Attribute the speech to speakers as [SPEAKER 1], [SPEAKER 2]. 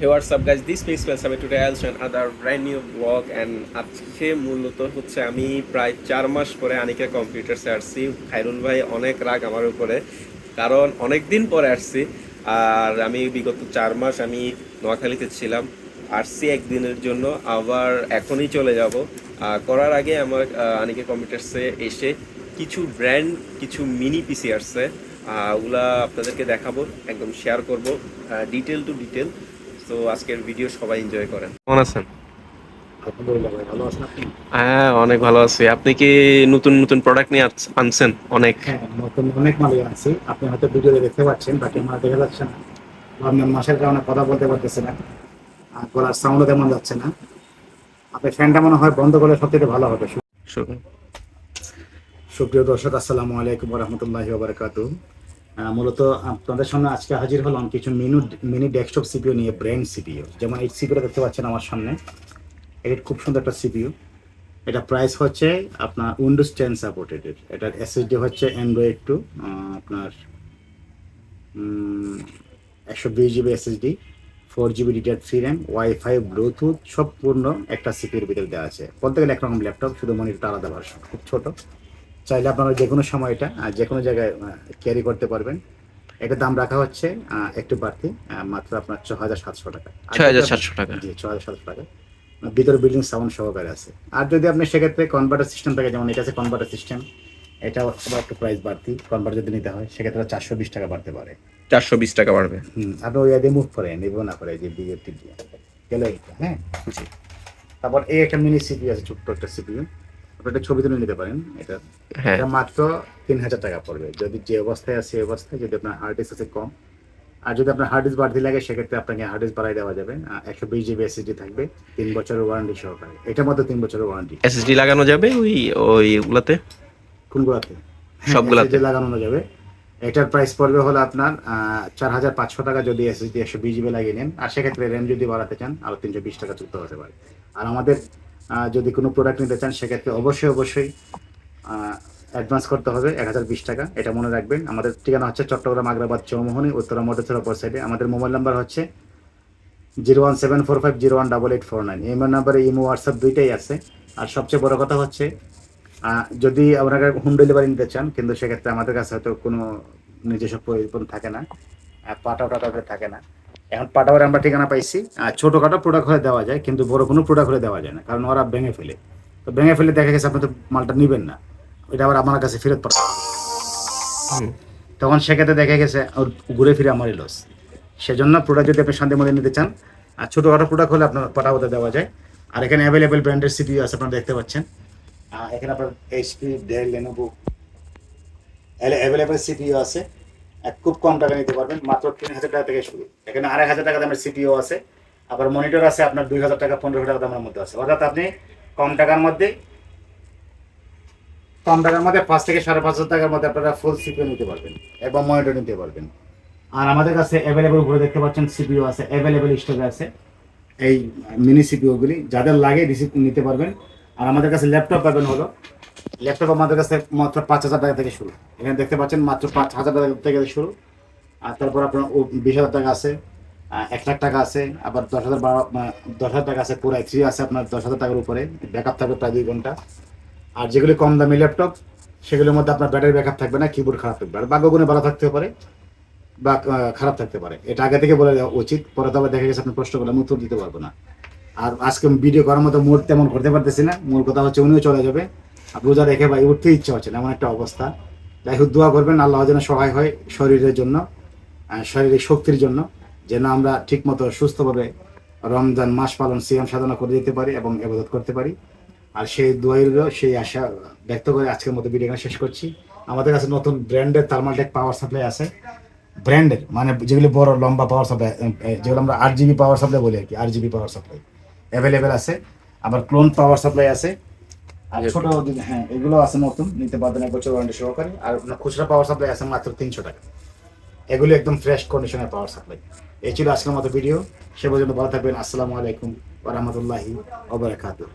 [SPEAKER 1] Hey, what's up, guys? This is Spencer today I'll show another brand new vlog and আজকে মূলত হচ্ছে আমি প্রায় চার মাস পরে আনিকে কম্পিউটার্সে আসছি। খাইরুল ভাই অনেক রাগ আমার উপরে কারণ অনেক দিন পরে আসছি আর আমি বিগত চার মাস আমি নোয়াখালীতে ছিলাম। আসছি একদিনের জন্য আবার এখনই চলে যাব। করার আগে আমার আনিকা কম্পিউটার্সে এসে কিছু ব্র্যান্ড কিছু মিনি পিসি আসছে। ওগুলা আপনাদেরকে দেখাবো একদম শেয়ার করব ডিটেল টু ডিটেল তো আজকের ভিডিও সবাই এনজয় করেন। কেমন আছেন? হ্যাঁ অনেক ভালো আছি। আপনি কি নতুন নতুন প্রোডাক্ট নিয়ে আনছেন? অনেক।
[SPEAKER 2] হ্যাঁ নতুন অনেক মালই আছি আপনি হয়তো ভিডিওতে দেখতে পাচ্ছেন বাকি আমার দেখা যাচ্ছে না। আপনার মাসের কারণে কথা বলতে পারতেছে না। আর গলার সাউন্ডও তেমন যাচ্ছে না। আপনি ফ্যানটা মনে হয় বন্ধ করলে সবথেকে ভালো হবে। সুপ্রিয় দর্শক আসসালামু আলাইকুম রহমতুল্লাহ বারাকাতু মূলত আপনাদের সামনে আজকে হাজির হলাম কিছু মিনু, মিনি ডেস্কটপ সিপিও নিয়ে, ব্র্যান্ড সিপিও যেমন এই সিপিওটা দেখতে পাচ্ছেন আমার সামনে। এটা খুব সুন্দর একটা সিপিইউ। এটা প্রাইস হচ্ছে আপনার উইন্ডোজ টেন সাপোর্টেড এটার এসএসডি হচ্ছে অ্যান্ড্রয়েড টু আপনার একশো বিশ GB SSD four GB DDR three RAM wifi Bluetooth সব পূর্ণ একটা সিপির ভিতরে দেওয়া আছে। বলতে গেলে একরকম ল্যাপটপ শুধু মনিটরটা আলাদা ভার্সন খুব ছোট। চাইলে আপনারা যে কোনো সময় এটা যে কোনো জায়গায় ক্যারি করতে পারবেন। এটার দাম রাখা হচ্ছে একটু বাড়তি মাত্র আপনার ছ হাজার সাতশো টাকা।
[SPEAKER 1] ছয় হাজার সাতশো টাকা।
[SPEAKER 2] জি ছ হাজার সাতশো টাকা। ভিতরে বিল্ডিং সাউন্ড সহকারে আছে। আর যদি আপনি সেক্ষেত্রে কনভার্টার সিস্টেম থাকে যেমন এটা আছে কনভার্টার সিস্টেম এটা আবার একটু প্রাইস বাড়তি। কনভার্টার যদি নিতে হয় সেক্ষেত্রে চারশো বিশ টাকা বাড়তে পারে।
[SPEAKER 1] চারশো বিশ টাকা বাড়বে।
[SPEAKER 2] হুম আপনি ওই দিয়ে মুভ করেন নিব না করে যে বিয়ের দিয়ে গেলে হ্যাঁ
[SPEAKER 1] জি।
[SPEAKER 2] তারপর এই একটা মিনি সিপি আছে ছোট্ট একটা আপনি একটা ছবি তুলে নিতে পারেন এটা
[SPEAKER 1] হ্যাঁ।
[SPEAKER 2] এটা মাত্র তিন হাজার টাকা পড়বে। যদি যে অবস্থায় আছে সেই অবস্থায় যদি আপনার হার্ড ডিস্ক আছে কম। আর যদি আপনার হার্ড ডিস্ক বাড়তি লাগে সেক্ষেত্রে আপনাকে হার্ড ডিস্ক বাড়াই দেওয়া যাবে। একশো বিশ জিবি এসএসডি থাকবে তিন বছরের ওয়ারেন্টি সহকারে। এটার মধ্যে তিন বছরের ওয়ারেন্টি
[SPEAKER 1] এসএসডি লাগানো যাবে ওই
[SPEAKER 2] কোনগুলাতে?
[SPEAKER 1] সবগুলাতে।
[SPEAKER 2] SSD লাগানো যাবে। এটার প্রাইস পড়বে হলো আপনার চার হাজার পাঁচশো টাকা যদি এসএসডি একশো বিশ জিবি লাগিয়ে নেন। আর সেক্ষেত্রে র্যাম যদি বাড়াতে চান আরও তিনশো বিশ টাকা চুক্ত হতে পারে। আর আমাদের যদি কোনো প্রোডাক্ট নিতে চান, সেক্ষেত্রে অবশ্যই অবশ্যই অ্যাডভান্স করতে হবে, এক হাজার বিশ টাকা। এটা মনে রাখবেন। আমাদের ঠিকানা হচ্ছে চট্টগ্রাম আগ্রাবাদ চৌমোহনী, উত্তরা মোটরছড়া অপর সাইডে আমাদের মোবাইল নাম্বার হচ্ছে zero one seven four five zero one double eight four nine. Email নাম্বারে ইমো হোয়াটসঅ্যাপ দুইটাই আছে। আর সবচেয়ে বড় কথা হচ্ছে যদি আপনারা হোম ডেলিভারি নিতে চান, কিন্তু সেক্ষেত্রে আমাদের কাছে হয়তো কোনো নিজস্ব পরিবহন থাকে না পাঠাও টাটাতে থাকে না। এখন পাঠাওয়ার আমরা ঠিকানা পাইছি। আর ছোটোখাটো প্রোডাক্ট হলে দেওয়া যায় কিন্তু বড় কোনো প্রোডাক্ট হলে দেওয়া যায় না কারণ ওরা ভেঙে ফেলে। তো ভেঙে ফেলে দেখা গেছে আপনি তো মালটা নেবেন না। ওইটা আবার আমার কাছে ফেরত।
[SPEAKER 1] হুম।
[SPEAKER 2] তখন সেক্ষেত্রে দেখা গেছে ওর ঘুরে ফিরে আমারই লস সেজন্য প্রোডাক্ট যদি আপনি শান্তি মধ্যে নিতে চান আর ছোটোখাটো প্রোডাক্ট হলে আপনার পাঠাওতে দেওয়া যায়। আর এখানে অ্যাভেলেবেল ব্র্যান্ডের সিপিইউ আছে আপনারা দেখতে পাচ্ছেন। এখানে আপনার HP Dell Lenovo available CPU আছে। খুব কম টাকা নিতে পারবেন, মাত্র তিন হাজার টাকা থেকে শুরু। এখানে আড়াই হাজার টাকা দামের সিপিইউ আছে, আবার মনিটর আছে আপনার দুই হাজার টাকা, পনেরো টাকা দামের মধ্যে আছে। অর্থাৎ আপনি কম টাকার মধ্যে, কম টাকার মধ্যে পাঁচ থেকে সাড়ে পাঁচ হাজার টাকার মধ্যে আপনারা ফুল সিপিইউ নিতে পারবেন এবং মনিটর নিতে পারবেন। আর আমাদের কাছে অ্যাভেলেবল ঘুরে দেখতে পাচ্ছেন সিপিইউ আছে অ্যাভেলেবেল স্টকে আছে। এই মিনি সিপিইউগুলি যাদের লাগে রিসিভ নিতে পারবেন। আর আমাদের কাছে ল্যাপটপ পাবেন হলো ল্যাপটপ আমাদের কাছে মাত্র পাঁচ হাজার টাকা থেকে শুরু। এখানে দেখতে পাচ্ছেন মাত্র পাঁচ হাজার টাকা থেকে শুরু। আর তারপর আপনার বিশ হাজার টাকা আছে এক লাখ টাকা আছে, আবার দশ হাজার বারো দশ হাজার টাকা আছে, পুরো থ্রি আছে আপনার দশ হাজার টাকার উপরে ব্যাকআপ থাকবে প্রায় দুই ঘণ্টা। আর যেগুলি কম দামি ল্যাপটপ, সেগুলোর মধ্যে আপনার ব্যাটারি ব্যাকআপ থাকবে না কিবোর্ড খারাপ থাকবে। আর ভাগ্যগুণে ভালো থাকতে পারে, বা খারাপ থাকতে পারে। এটা আগে থেকে বলে দেওয়া উচিত, পরে তো আবার দেখা গেছে আপনি প্রশ্ন করলে উত্তর দিতে পারব না। আর আজকে ভিডিও করার মতো মুড তেমন করতে পারতেছি না, মূল কথা হচ্ছে উনিও চলে যাবে। রোজা রেখে ভাই উঠতে ইচ্ছা হচ্ছে না, এমন একটা অবস্থা। যাই হোক, দোয়া করবেন, আল্লাহ যেন সহায় হয় শরীরের জন্য শারীরিক শক্তির জন্য, যেন আমরা ঠিকমতো সুস্থভাবে রমজান মাস পালন, সিয়াম সাধনা করে দিতে পারি এবং এবাদত করতে পারি। আর সেই দোয়াইরও সেই আশা ব্যক্ত করে আজকের মতো ভিডিও শেষ করছি। আমাদের কাছে নতুন ব্র্যান্ডের থার্মালটেক পাওয়ার সাপ্লাই আছে। ব্র্যান্ডের মানে যেগুলি বড়, লম্বা পাওয়ার সাপ্লাই যেগুলো আমরা আট জিবি পাওয়ার সাপ্লাই বলি আর কি, আট জিবি পাওয়ার সাপ্লাই। অ্যাভেলেবেল আছে। আবার ক্লোন পাওয়ার সাপ্লাই আছে। আর ছোট হ্যাঁ এগুলো আছে নতুন নিতে পারবেন এক বছর ওয়ারেন্টি সহকারে। আর আপনার খুচরা পাওয়ার সাপ্লাই আছে মাত্র তিনশো টাকা। এগুলো একদম ফ্রেশ কন্ডিশনের পাওয়ার সাপ্লাই এই ছিল আজকের মতো ভিডিও সে পর্যন্ত ভালো থাকবেন। আসসালামু আলাইকুম ওরহামতুল্লাহি ওবরাকাতুহ